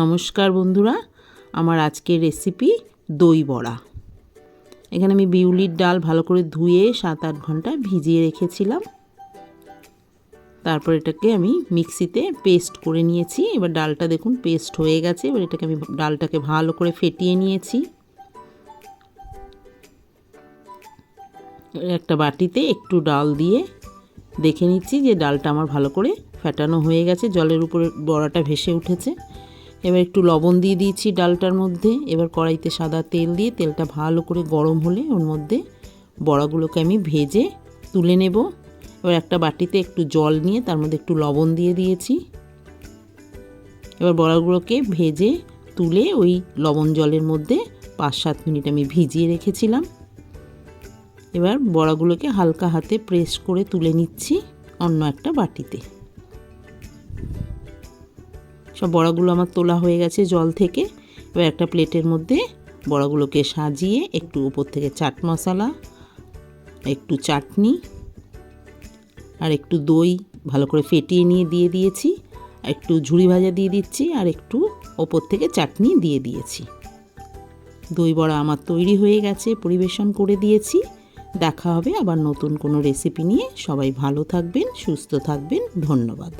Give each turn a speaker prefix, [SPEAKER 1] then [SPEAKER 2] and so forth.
[SPEAKER 1] নমস্কার বন্ধুরা, আমার আজকের রেসিপি দই বড়া। এখানে আমি বিউলির ডাল ভালো করে ধুয়ে সাত আট ঘণ্টা ভিজিয়ে রেখেছিলাম। তারপর এটাকে আমি মিক্সিতে পেস্ট করে নিয়েছি। এবার ডালটা দেখুন পেস্ট হয়ে গেছে। এবার এটাকে আমি ডালটাকে ভালো করে ফেটিয়ে নিয়েছি। একটা বাটিতে একটু ডাল দিয়ে দেখে নিচ্ছি যে ডালটা আমার ভালো করে ফেটানো হয়ে গেছে। জলের উপরে বড়াটা ভেসে উঠেছে। এবার একটু লবণ দিয়ে দিয়েছি ডালটার মধ্যে। এবার কড়াইতে সাদা তেল দিয়ে তেলটা ভালো করে গরম হলে ওর মধ্যে বড়াগুলোকে আমি ভেজে তুলে নেব। এবার একটা বাটিতে একটু জল নিয়ে তার মধ্যে একটু লবণ দিয়ে দিয়েছি। এবার বড়াগুলোকে ভেজে তুলে ওই লবণ জলের মধ্যে পাঁচ সাত মিনিট আমি ভিজিয়ে রেখেছিলাম। এবার বড়াগুলোকে হালকা হাতে প্রেস করে তুলে নিচ্ছি অন্য একটা বাটিতে। সব বড়াগুলো আমার তোলা হয়ে গেছে জল থেকে। এবার একটা প্লেটের মধ্যে বড়াগুলোকে সাজিয়ে একটু উপর থেকে চাট মশলা, একটু চাটনি আর একটু দই ভালো করে ফেটিয়ে নিয়ে দিয়ে দিয়েছি। একটু ঝুড়ি ভাজা দিয়ে দিচ্ছি আর একটু ওপর থেকে চাটনি দিয়ে দিয়েছি। দই বড়া আমার তৈরি হয়ে গেছে, পরিবেশন করে দিয়েছি। দেখা হবে আবার নতুন কোনো রেসিপি নিয়ে। সবাই ভালো থাকবেন, সুস্থ থাকবেন, ধন্যবাদ।